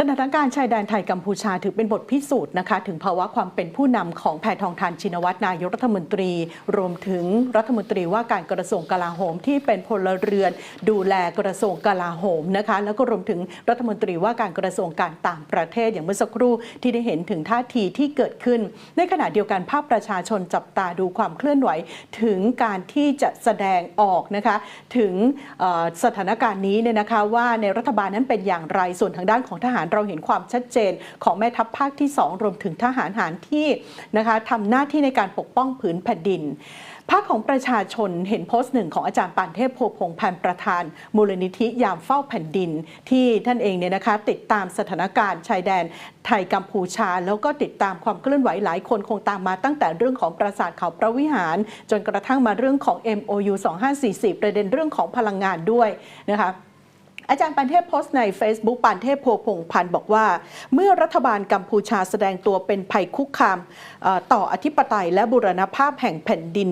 สถานการณ์ชายแดนไทยกัมพูชาถือเป็นบทพิสูจน์นะคะถึงภาวะความเป็นผู้นำของแพทองทานชินวัตรนายกรัฐมนตรี รวมถึงรัฐมนตรีว่าการกระทรวงกลาโหมที่เป็นพลเรือน ดูแลกระทรวงกลาโหมนะคะแล้วก็รวมถึงรัฐมนตรีว่าการกระทรวงการต่างประเทศอย่างเมื่อสักครู่ที่ได้เห็นถึงท่าทีที่เกิดขึ้น ในขณะเดียวกันภาคประชาชนจับตาดูความเคลื่อนไหวถึงการที่จะแสดงออกนะคะถึงสถานการณ์นี้เนี่ยนะคะว่าในรัฐบาลนั้นเป็นอย่างไรส่วนทางด้านของทหารเราเห็นความชัดเจนของแม่ทัพภาคที่ 2 รวมถึงทหารหารที่นะคะทำหน้าที่ในการปกป้องผืนแผ่นดินภาคของประชาชนเห็นโพสต์หนึ่งของอาจารย์ปานเทพโพพงพันธ์ประธาน มูลนิธิยามเฝ้าแผ่นดิน ที่ท่านเองเนี่ยนะคะ ติดตามสถานการณ์ชายแดนไทยกัมพูชา แล้วก็ติดตามความเคลื่อนไหวหลายคนคงตามมาตั้งแต่เรื่องของปราสาทเขาพระวิหาร จนกระทั่งมาเรื่องของ MOU 2540ประเด็นเรื่องของพลังงานด้วยนะคะ อาจารย์ปานเทพโพสต์ใน Facebook ปานเทพโพพงพันธ์บอกว่า เมื่อรัฐบาลกัมพูชาแสดงตัวเป็นภัยคุกคามต่ออธิปไตยและบูรณภาพแห่งแผ่นดิน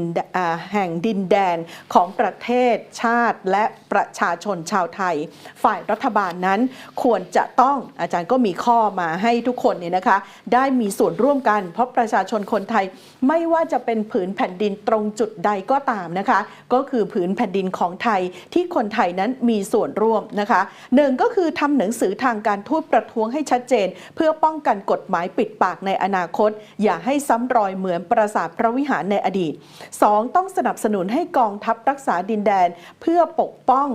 แห่งดินแดนของประเทศชาติและประชาชนชาวไทย ฝ่ายรัฐบาลนั้นควรจะต้องอาจารย์ก็มีข้อมาให้ทุกคนเนี่ยนะคะ ได้มีส่วนร่วมกัน เพราะประชาชนคนไทยไม่ว่าจะเป็นผืนแผ่นดินตรงจุดใดก็ตามนะคะ ก็คือผืนแผ่นดินของไทยที่คนไทยนั้นมีส่วนร่วมนะคะหนึ่งก็คือทำหนังสือทางการทูตประท้วงให้ชัดเจน เพื่อป้องกันกฎหมายปิดปากในอนาคต อย่าให้ซ้ำรอยเหมือนปราสาทพระวิหารในอดีต 2. ต้องสนับสนุนให้กองทัพรักษาดินแดน เพื่อปกป้อง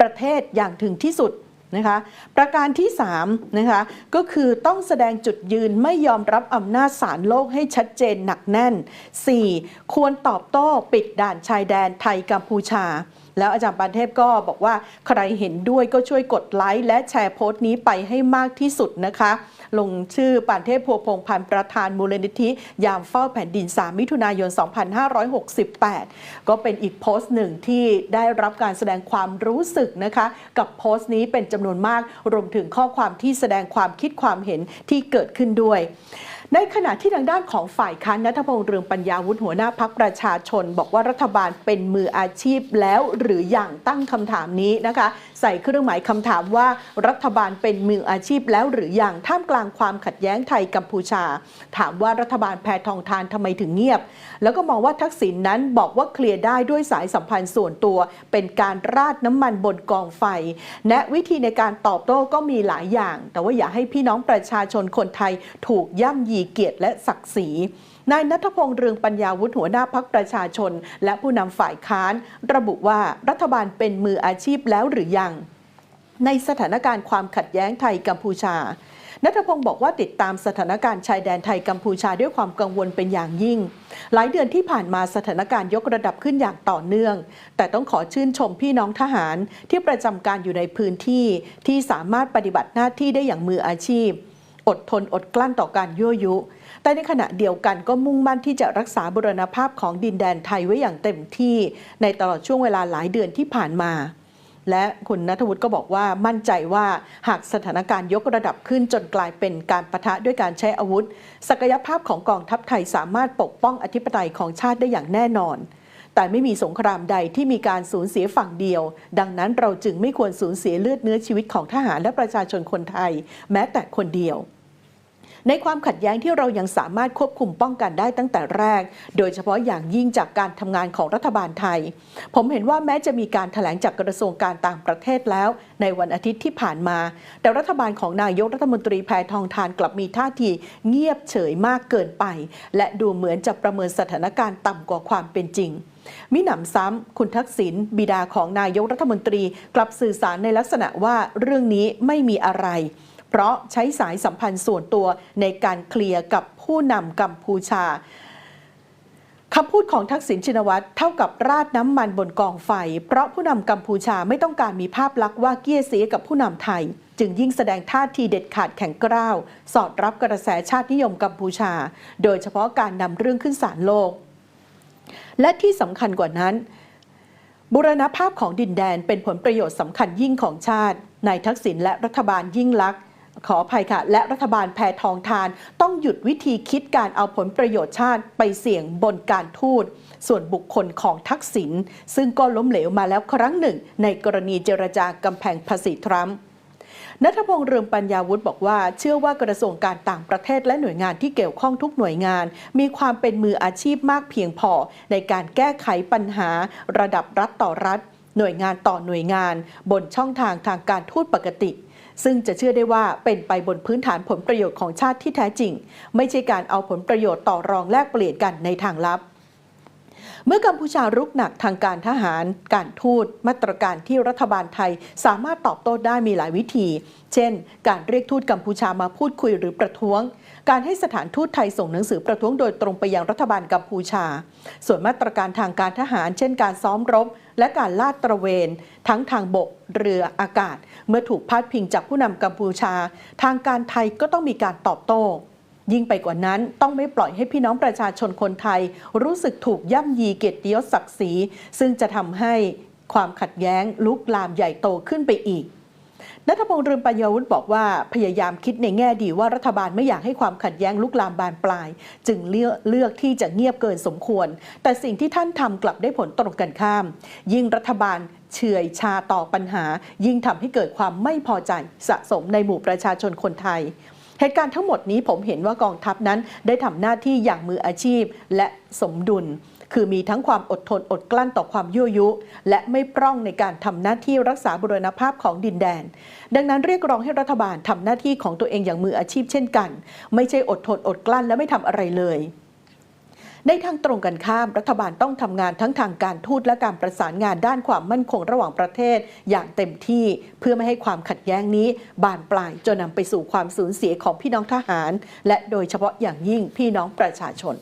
ประเทศอย่างถึงที่สุดนะคะประการที่3นะคะก็คือต้องแสดงจุดยืนไม่ยอมรับอำนาจศาลโลกให้ชัดเจนหนักแน่น 4. ควรตอบโต้ปิดด่านชายแดนไทยกัมพูชา แล้วอาจารย์ปานเทพก็บอกว่าใครเห็นด้วยก็ช่วยกดไลค์และแชร์โพสต์นี้ไปให้มากที่สุดนะคะ ลงชื่อปานเทพพัวพงพันธ์ประธานมูลนิธิ ยามเฝ้าแผ่นดิน 3 มิถุนายน 2568 ก็เป็นอีกโพสต์หนึ่งที่ได้รับการแสดงความรู้สึกนะคะ กับโพสต์นี้เป็นจำนวนมากรวมถึงข้อความที่แสดงความคิดความเห็นที่เกิดขึ้นด้วย ในขณะที่ทางด้านของฝ่ายค้านนัทพงษ์เรืองปัญญาวุฒิหัวหน้าพักประชาชน บอกว่ารัฐบาลเป็นมืออาชีพแล้วหรืออย่างตั้งคำถามนี้นะคะใส่เครื่องหมายคำถามว่ารัฐบาลเป็นมืออาชีพแล้วหรือย่างท่ามกลางความขัดแย้งไทยกัมพูชา ถามว่ารัฐบาลแพทองทานทำไมถึงเงียบ แล้วก็มองว่าทักษิณนนั้นบอกว่าเคลียร์ได้ด้วยสายสัมพันธ์ส่วนตัว เป็นการราดน้ำมันบนกองไฟและวิธีในการตอบโต้ก็มีหลายอย่าง แต่ว่าอย่าให้พี่น้องประชาชนคนไทยถูกย่ำยีเกียรติและศักดิ์ศรี นายนัทพงษ์เรืองปัญญาวุฒิหัวหน้าพักประชาชน และผู้นำฝ่ายค้าน ระบุว่ารัฐบาลเป็นมืออาชีพแล้วหรือยัง ในสถานการณ์ความขัดแย้งไทยกัมพูชานัทพงศ์บอกว่าติดตามสถานการณ์ชายแดนไทยกัมพูชาด้วยความกังวลเป็นอย่างยิ่ง หลายเดือนที่ผ่านมาสถานการณ์ยกระดับขึ้นอย่างต่อเนื่อง แต่ต้องขอชื่นชมพี่น้องทหารที่ประจำการอยู่ในพื้นที่ที่สามารถปฏิบัติหน้าที่ได้อย่างมืออาชีพ อดทนอดกลั้นต่อการยั่วยุ แต่ในขณะเดียวกันก็มุ่งมั่นที่จะรักษาบุรณภาพของดินแดนไทยไว้อย่างเต็มที่ ในตลอดช่วงเวลาหลายเดือนที่ผ่านมา และคุณนัทวุฒิก็บอกว่ามั่นใจว่าหากสถานการณ์ยกระดับขึ้นจนกลายเป็นการประทะด้วยการใช้อาวุธ ศักยภาพของกองทัพไทยสามารถปกป้องอธิปไตยของชาติได้อย่างแน่นอนแต่ไม่มีสงครามใดที่มีการสูญเสียฝั่งเดียว ดังนั้นเราจึงไม่ควรสูญเสียเลือดเนื้อชีวิตของทหารและประชาชนคนไทย แม้แต่คนเดียว ในความขัดแย้งที่เรายังสามารถควบคุมป้องกันได้ตั้งแต่แรก โดยเฉพาะอย่างยิ่งจากการทำงานของรัฐบาลไทย ผมเห็นว่าแม้จะมีการถแถลงจากกระทรวงการต่างประเทศแล้ว ในวันอาทิตย์ที่ผ่านมา แต่รัฐบาลของนายกรัฐมนตรีแพทองทานกลับมีท่าทีเงียบเฉยมากเกินไป และดูเหมือนจะประเมินสถานการณ์ต่ำกว่าความเป็นจริงมิหนำซ้ำ คุณทักษิณบิดาของนายกรัฐมนตรี กลับสื่อสารในลักษณะว่าเรื่องนี้ไม่มีอะไร เพราะใช้สายสัมพันธ์ส่วนตัวในการเคลียร์กับผู้นำกัมพูชาคำพูดของทักษิณชินวัตรเท่ากับราดน้ำมันบนกองไฟ เพราะผู้นำกัมพูชาไม่ต้องการมีภาพลักษณ์ว่าเกี้ยเสียกับผู้นำไทย จึงยิ่งแสดงท่าทีเด็ดขาดแข็งกร้าว สอดรับกระแสชาตินิยมกัมพูชา โดยเฉพาะการนำเรื่องขึ้นศาลโลก และที่สำคัญกว่านั้น บุรณภาพของดินแดนเป็นผลประโยชน์สำคัญยิ่งของชาตินายทักษิณและรัฐบาลยิ่งลักษณ ขออภัยค่ะ และรัฐบาลแพทองทาน ต้องหยุดวิธีคิดการเอาผลประโยชน์ชาติไปเสี่ยงบนการทูตส่วนบุคคลของทักษิณซึ่งก็ล้มเหลวมาแล้วครั้งหนึ่ง ในกรณีเจรจากำแพงภาษีทรัมป์นัทพงษ์เรืองปัญญาวุฒิบอกว่า เชื่อว่ากระทรวงการต่างประเทศและหน่วยงานที่เกี่ยวข้องทุกหน่วยงาน มีความเป็นมืออาชีพมากเพียงพอ ในการแก้ไขปัญหา ระดับรัฐต่อรัฐ หน่วยงานต่อหน่วยงาน บนช่องทางทางการทูตปกติ ซึ่งจะเชื่อได้ว่าเป็นไปบนพื้นฐานผลประโยชน์ของชาติที่แท้จริง ไม่ใช่การเอาผลประโยชน์ต่อรองแลกเปลี่ยนกันในทางลับ เมื่อกัมพูชารุกหนักทางการทหาร การทูต มาตรการที่รัฐบาลไทยสามารถตอบโต้ได้มีหลายวิธี เช่น การเรียกทูตกัมพูชามาพูดคุยหรือประท้วง การให้สถานทูตไทยส่งหนังสือประท้วงโดยตรงไปยังรัฐบาลกัมพูชา ส่วนมาตรการทางการทหาร เช่น การซ้อมรบ และการลาดตระเวน ทั้งทางบก เรืออากาศ เมื่อถูกพาดพิงจากผู้นำกัมพูชา ทางการไทยก็ต้องมีการตอบโต้ ยิ่งไปกว่านั้นต้องไม่ปล่อยให้พี่น้องประชาชนคนไทย รู้สึกถูกย่ำยีเกียรติยศศักดิ์ศรี ซึ่งจะทำให้ความขัดแย้งลุกลามใหญ่โตขึ้นไปอีกนัทพงษ์เรืองปัญญาวุฒิบอกว่าพยายามคิดในแง่ดีว่ารัฐบาลไม่อยากให้ความขัดแย้งลุกลามบานปลาย จึงเลือกเลือกที่จะเงียบเกินสมควร แต่สิ่งที่ท่านทำกลับได้ผลตรงกันข้าม ยิ่งรัฐบาลเฉื่อยชาต่อปัญหา ยิ่งทำให้เกิดความไม่พอใจสะสมในหมู่ประชาชนคนไทย เหตุการณ์ทั้งหมดนี้ผมเห็นว่ากองทัพนั้นได้ทำหน้าที่อย่างมืออาชีพและสมดุล คือมีทั้งความอดทนอดกลั้นต่อความยั่วยุ และไม่ปร่องในการทำหน้าที่รักษาบุรณภาพของดินแดน ดังนั้นเรียกร้องให้รัฐบาลทำหน้าที่ของตัวเองอย่างมืออาชีพเช่นกัน ไม่ใช่อดทนอดกลั้นและไม่ทำอะไรเลย ในทางตรงกันข้ามรัฐบาลต้องทำงานทั้งทางการทูตและการประสานงานด้านความมั่นคงระหว่างประเทศอย่างเต็มที่ เพื่อไม่ให้ความขัดแย้งนี้บานปลายจนนำไปสู่ความสูญเสียของพี่น้องทหาร และโดยเฉพาะอย่างยิ่งพี่น้องประชาชน